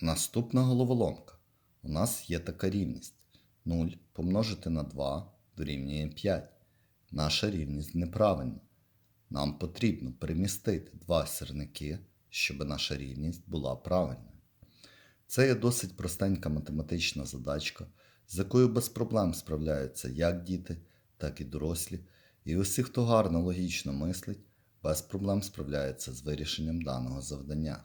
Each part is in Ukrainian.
Наступна головоломка. У нас є така рівність. 0 помножити на 2 дорівнює 5. Наша рівність неправильна. Нам потрібно перемістити два сірники, щоб наша рівність була правильною. Це є досить простенька математична задачка, з якою без проблем справляються як діти, так і дорослі, і усі, хто гарно логічно мислить, без проблем справляється з вирішенням даного завдання.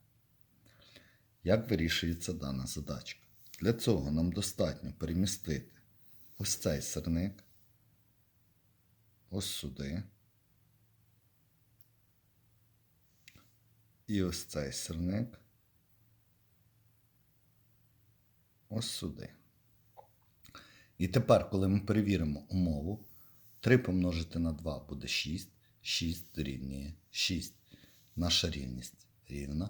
Як вирішується дана задачка? Для цього нам достатньо перемістити ось цей сирник, ось сюди. І ось цей сирник. Ось сюди. І тепер, коли ми перевіримо умову, 3 помножити на 2 буде 6, 6 дорівнює 6. Наша рівність рівна.